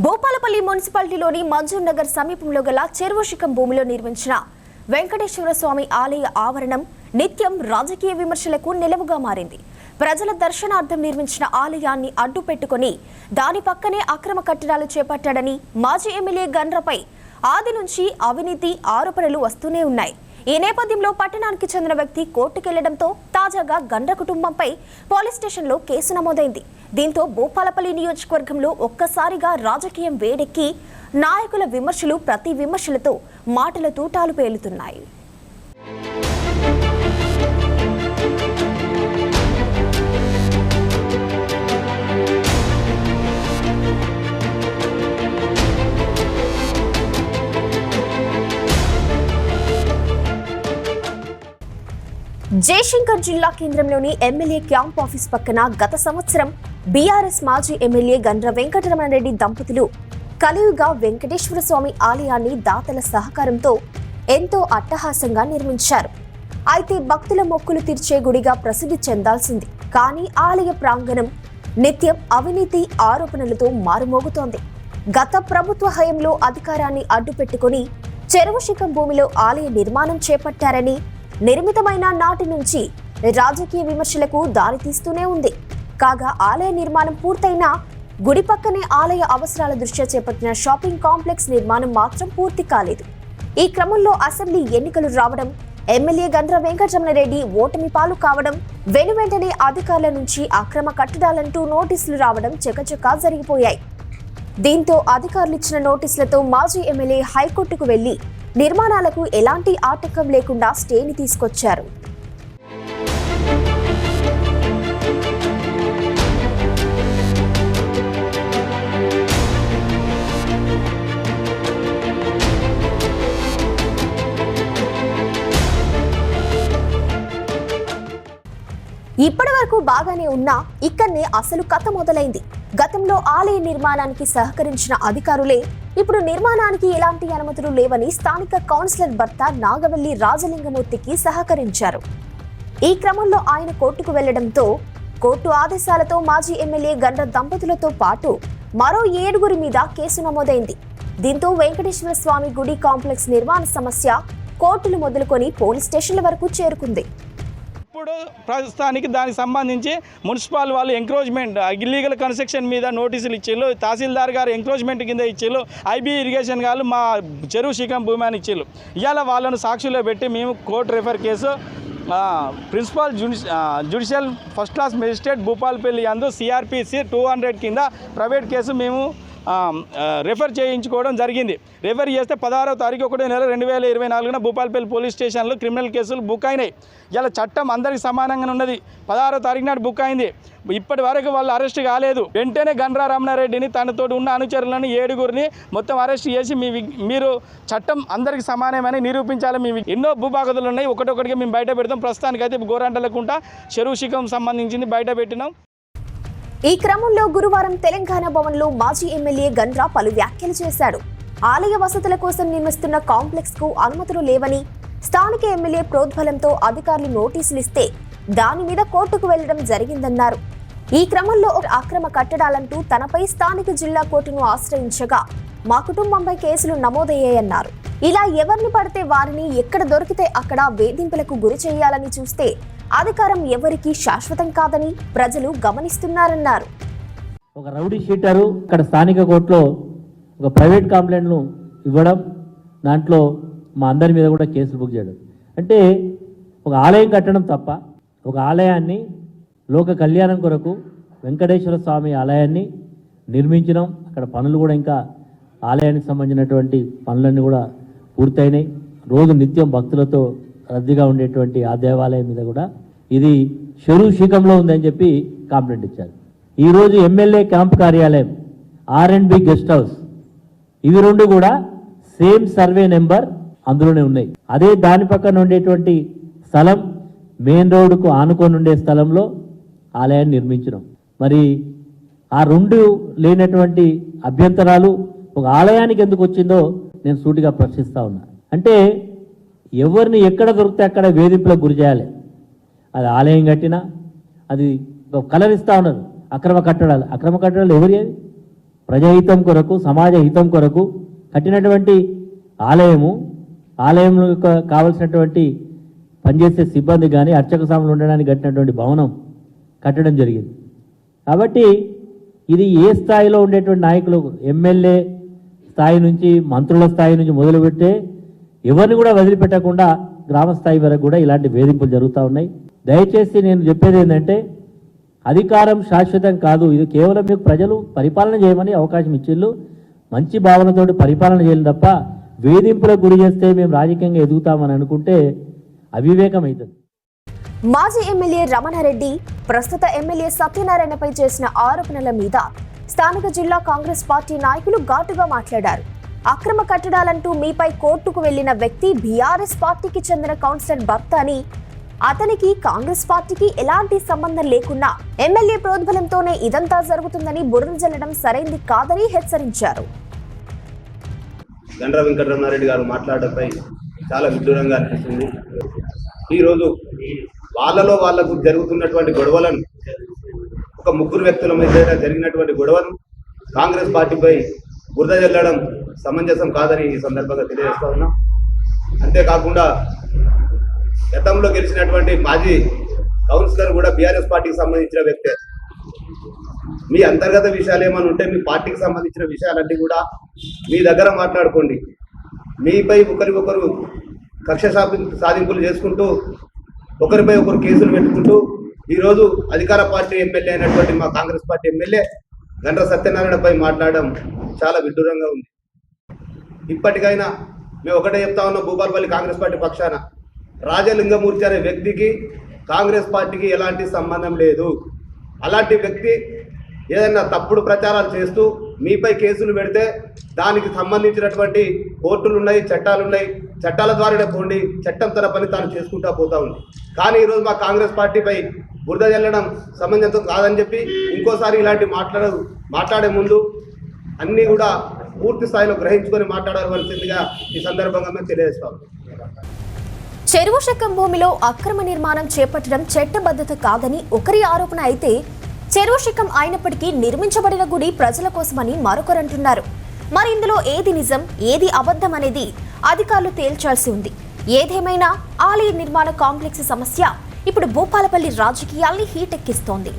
భూపాలపల్లి మున్సిపాలిటీలోని మంజూర్ నగర్ సమీపంలో గల చెరువుశిఖం భూమిలో నిర్మించిన వెంకటేశ్వర స్వామి ఆలయ ఆవరణం నిత్యం రాజకీయ విమర్శలకు నిలవుగా మారింది. ప్రజల దర్శనార్థం నిర్మించిన ఆలయాన్ని అడ్డు పెట్టుకుని దాని పక్కనే అక్రమ కట్టడాలు చేపట్టాడని మాజీ ఎమ్మెల్యే గండ్రపై ఆది నుంచి అవినీతి ఆరోపణలు వస్తూనే ఉన్నాయి. ఈ నేపథ్యంలో పట్టణానికి చెందిన వ్యక్తి కోర్టుకెళ్ళడంతో తాజాగా గండ్ర కుటుంబంపై పోలీస్ స్టేషన్లో కేసు నమోదైంది. దీంతో భూపాలపల్లి నియోజకవర్గంలో ఒక్కసారిగా రాజకీయం వేడెక్కి నాయకుల విమర్శలు ప్రతి విమర్శలతో మాటల తూటాలు పేలుతున్నాయి. జయశంకర్ జిల్లా కేంద్రంలోని ఎమ్మెల్యే క్యాంప్ ఆఫీస్ పక్కన గత సంవత్సరం బీఆర్ఎస్ మాజీ ఎమ్మెల్యే గండ్ర వెంకటరమణారెడ్డి దంపతులు కలియుగ వెంకటేశ్వర స్వామి ఆలయాన్ని దాతల సహకారంతో ఎంతో అట్టహాసంగా నిర్మించారు. అయితే భక్తుల మొక్కులు తీర్చే గుడిగా ప్రసిద్ధి చెందాల్సింది. కానీ ఆలయ ప్రాంగణం నిత్యం అవినీతి ఆరోపణలతో మారుమోగుతోంది. గత ప్రభుత్వ హయంలో అధికారాన్ని అడ్డుపెట్టుకుని చెరువుశిఖం భూమిలో ఆలయ నిర్మాణం చేపట్టారని నిర్మితమైన నాటి నుంచి రాజకీయ విమర్శలకు దారితీస్తూనే ఉంది. కాగా ఆలయ నిర్మాణం పూర్తయినా గుడి పక్కనే ఆలయ అవసరాల దృష్ట్యా చేపట్టిన షాపింగ్ కాంప్లెక్స్ నిర్మాణం మాత్రం పూర్తి కాలేదు. ఈ క్రమంలో అసెంబ్లీ ఎన్నికలు రావడం ఎమ్మెల్యే గంధ్ర వెంకటరమణరెడ్డి ఓటమి పాలు కావడం వెను వెంటనే అధికారుల నుంచి అక్రమ కట్టడాలంటూ నోటీసులు రావడం చకచకా జరిగిపోయాయి. దీంతో అధికారులు ఇచ్చిన నోటీసులతో మాజీ ఎమ్మెల్యే హైకోర్టుకు వెళ్ళి నిర్మాణాలకు ఎలాంటి ఆటంకం లేకుండా స్టేని తీసుకొచ్చారు. ఇప్పటి వరకు బాగానే ఉన్నా ఇక్కడనే అసలు కథ మొదలైంది. గతంలో ఆలయ నిర్మాణానికి సహకరించిన అధికారులే ఇప్పుడు నిర్మాణానికి ఎలాంటి అనుమతులు లేవని స్థానిక కౌన్సిలర్ భర్త నాగవల్లి రాజలింగమూర్తికి సహకరించారు. ఈ క్రమంలో ఆయన కోర్టుకు వెళ్ళడంతో కోర్టు ఆదేశాలతో మాజీ ఎమ్మెల్యే గండ్ర దంపతులతో పాటు మరో ఏడుగురి మీద కేసు నమోదైంది. దీంతో వెంకటేశ్వర స్వామి గుడి కాంప్లెక్స్ నిర్మాణ సమస్య కోర్టులు మొదలుకొని పోలీస్ స్టేషన్ల వరకు చేరుకుంది. ఇప్పుడు ప్రస్తుతానికి దానికి సంబంధించి మున్సిపల్ వాళ్ళు ఎంక్రోచ్మెంట్ ఇల్లీగల్ కన్స్ట్రక్షన్ మీద నోటీసులు ఇచ్చిళ్ళు తహసీల్దార్ గారు ఎంక్రోచ్మెంట్ కింద ఇచ్చిళ్ళు ఐబీ ఇరిగేషన్ గారు మా చెరువు శిఖం భూమి అని ఇచ్చిళ్ళు. ఇవాళ వాళ్ళను సాక్షిలో పెట్టి మేము court refer case principal principal first class magistrate Bhupalpally అందు సిఆర్పిసి టూ హండ్రెడ్ కింద ప్రైవేట్ కేసు మేము రెఫర్ చేయించుకోవడం జరిగింది. రిఫర్ చేస్తే పదహారవ తారీఖు ఒకటో నెల రెండు వేల ఇరవై నాలుగున భూపాల్పల్లి పోలీస్ స్టేషన్లో క్రిమినల్ కేసులు బుక్ అయినాయి. ఇలా చట్టం అందరికి సమానంగా ఉన్నది. పదహారో తారీఖు నాడు బుక్ అయింది. ఇప్పటి వరకు వాళ్ళు అరెస్ట్ కాలేదు. వెంటనే గండ్రా రమణారెడ్డిని తనతో ఉన్న అనుచరులను ఏడుగురిని మొత్తం అరెస్ట్ చేసి మీ మీరు చట్టం అందరికి సమానమని నిరూపించాలి. మీ ఎన్నో భూభాగతులు ఉన్నాయి. ఒకటొకటిగా మేము బయట పెడతాం. ప్రస్తుతానికైతే గోరంటలకుంట చెరువు శిఖం సంబంధించింది బయట పెట్టినాం. ఈ క్రమంలో గురువారం తెలంగాణ భవన్లో మాజీ ఎమ్మెల్యే గండ్రా పలు వ్యాఖ్యలు చేశాడు. ఆలయ వసతుల కోసం నిర్మిస్తున్న కాంప్లెక్స్కు అనుమతులు లేవని స్థానిక ఎమ్మెల్యే ప్రోద్బలంతో అధికారులు నోటీసులు ఇస్తే దాని మీద కోర్టుకు వెళ్ళడం జరిగిందన్నారు. ఈ క్రమంలో ఒక అక్రమ కట్టడాలంటూ తనపై స్థానిక జిల్లా కోర్టును ఆశ్రయించగా మా కుటుంబంపై కేసులు నమోదయ్యాయన్నారు. ఇలా ఎవరిని పడితే వారిని ఎక్కడ దొరికితే అక్కడ వేధింపులకు గురి చేయాలని చూస్తే అధికారం ఎవరికీ శాశ్వతం కాదని ప్రజలు గమనిస్తున్నారన్నారు. ఒక రౌడీ షీటరు ఇక్కడ స్థానిక కోర్టులో ఒక ప్రైవేట్ కంప్లైంట్ను ఇవ్వడం దాంట్లో మా అందరి మీద కూడా కేసులు బుక్ చేయడం. అంటే ఒక ఆలయం కట్టడం తప్ప ఒక ఆలయాన్ని లోక కళ్యాణం కొరకు వెంకటేశ్వర స్వామి ఆలయాన్ని నిర్మించడం అక్కడ పనులు కూడా ఇంకా ఆలయానికి సంబంధించినటువంటి పనులన్నీ కూడా పూర్తయినాయి. రోజు నిత్యం భక్తులతో రద్దీగా ఉండేటువంటి ఆ దేవాలయం మీద కూడా ఇది చెరువు శిఖంలో ఉందని చెప్పి కాంప్లైంట్ ఇచ్చారు. ఈరోజు ఎమ్మెల్యే క్యాంప్ కార్యాలయం R and B guest house ఇవి రెండు కూడా సేమ్ సర్వే నెంబర్ అందులోనే ఉన్నాయి. అదే దాని పక్కన ఉండేటువంటి స్థలం మెయిన్ రోడ్డుకు ఆనుకొని ఉండే స్థలంలో ఆలయాన్ని నిర్మించడం మరి ఆ రెండు లేనటువంటి అభ్యంతరాలు ఒక ఆలయానికి ఎందుకు వచ్చిందో నేను సూటిగా ప్రశ్నిస్తూ ఉన్నా. అంటే ఎవరిని ఎక్కడ దొరికితే అక్కడ వేధింపులకు గురి చేయాలి? అది ఆలయం కట్టినా అది ఒక కలర్ ఇస్తా ఉన్నారు. అక్రమ కట్టడాలు. అక్రమ కట్టడాలు ఎవరి ప్రజాహితం కొరకు సమాజ హితం కొరకు కట్టినటువంటి ఆలయము ఆలయం కావలసినటువంటి పనిచేసే సిబ్బంది కానీ అర్చక స్వాములు ఉండడానికి కట్టినటువంటి భవనం కట్టడం జరిగింది. కాబట్టి ఇది ఏ స్థాయిలో ఉండేటువంటి నాయకులు? ఎమ్మెల్యే స్థాయి నుంచి మంత్రుల స్థాయి నుంచి మొదలుపెట్టే ఎవరిని కూడా వదిలిపెట్టకుండా గ్రామ స్థాయి వరకు కూడా ఇలాంటి వేధింపులు జరుగుతూ ఉన్నాయి. దయచేసి నేను చెప్పేది ఏంటంటే అధికారం శాశ్వతం కాదు. ఇది కేవలం మీకు ప్రజలు పరిపాలన చేయమని అవకాశం ఇచ్చిళ్ళు. మంచి భావనతోటి పరిపాలన చేయాలి తప్ప వేధింపులకు గురి చేస్తే మేము రాజకీయంగా ఎదుగుతామని అనుకుంటే అవివేకం అవుతుంది. మాజీ ఎమ్మెల్యే రమణారెడ్డి ప్రస్తుత ఎమ్మెల్యే సత్యనారాయణపై చేసిన ఆరోపణల మీద స్థానిక జిల్లా కాంగ్రెస్ పార్టీ నాయకులు ఘాటుగా మాట్లాడారు. అక్రమ కట్టడాలంటూ మీపై కోర్టుకు వెళ్ళిన వ్యక్తి బీఆర్ఎస్ పార్టీకి చెందిన కౌన్సిలర్ భర్త అని అతనికి కాంగ్రెస్ పార్టీకి ఎలాంటి సంబంధం లేకున్నా ఎమ్మెల్యే ప్రోద్బలంతోనే ఇదంతా జరుగుతుందని బుర్ర జల్లడం సరైంది కాదని హెచ్చరించారు. గండ్ర వెంకటరమణారెడ్డి గారు మాట్లాడడంపై చాలా విడ్డూరంగా అనిపిస్తుంది. ఈరోజు వాళ్ళలో వాళ్ళకు జరుగుతున్నటువంటి గొడవలను ఒక ముగ్గురు వ్యక్తుల మధ్య జరిగినటువంటి గొడవను కాంగ్రెస్ పార్టీపై బురద జల్లడం సమంజసం కాదని ఈ సందర్భంగా తెలియజేస్తా ఉన్నాం. అంతేకాకుండా గతంలో గెలిచినటువంటి మాజీ కౌన్సిలర్ కూడా బీఆర్ఎస్ పార్టీకి సంబంధించిన వ్యక్తే. మీ అంతర్గత విషయాలు ఏమైనా ఉంటే మీ పార్టీకి సంబంధించిన విషయాలన్నీ కూడా మీ దగ్గర మాట్లాడుకోండి. మీపై ఒకరికొకరు కక్ష సాధింపులు చేసుకుంటూ ఒకరిపై ఒకరు కేసులు పెట్టుకుంటూ ఈరోజు అధికార పార్టీ ఎమ్మెల్యే అయినటువంటి మా కాంగ్రెస్ పార్టీ ఎమ్మెల్యే గండ్ర సత్యనారాయణపై మాట్లాడడం చాలా విడ్డూరంగా ఉంది. ఇప్పటికైనా మేము ఒకటే చెప్తా ఉన్నాం భూపాలపల్లి కాంగ్రెస్ పార్టీ పక్షాన. రాజలింగమూర్తి అనే వ్యక్తికి కాంగ్రెస్ పార్టీకి ఎలాంటి సంబంధం లేదు. అలాంటి వ్యక్తి ఏదైనా తప్పుడు ప్రచారాలు చేస్తూ మీపై కేసులు పెడితే దానికి సంబంధించినటువంటి కోర్టులు ఉన్నాయి చట్టాలు ఉన్నాయి చట్టాల ద్వారానే పోండి చట్టం తన పని తాను చేసుకుంటా పోతా ఉంది. కానీ ఈరోజు మా కాంగ్రెస్ పార్టీపై బురద జల్లడం సమంజసం కాదని చెప్పి ఇంకోసారి ఇలాంటి మాట్లాడ మాట్లాడే ముందు అన్నీ కూడా పూర్తి స్థాయిలో గ్రహించుకొని మాట్లాడవలసిందిగా ఈ సందర్భంగా మేము తెలియజేస్తాం. చెరువు శకం భూమిలో అక్రమ నిర్మాణం చేపట్టడం చట్టబద్ధత కాదని ఒకరి ఆరోపణ అయితే చెరువు శకం అయినప్పటికీ నిర్మించబడిన గుడి ప్రజల కోసమని మరొకరంటున్నారు మరి ఇందులో ఏది నిజం ఏది అబద్ధం అనేది అధికారులు తేల్చాల్సి ఉంది. ఏదేమైనా ఆలయ నిర్మాణ కాంప్లెక్స్ సమస్య ఇప్పుడు భూపాలపల్లి రాజకీయాల్ని హీటెక్కిస్తోంది.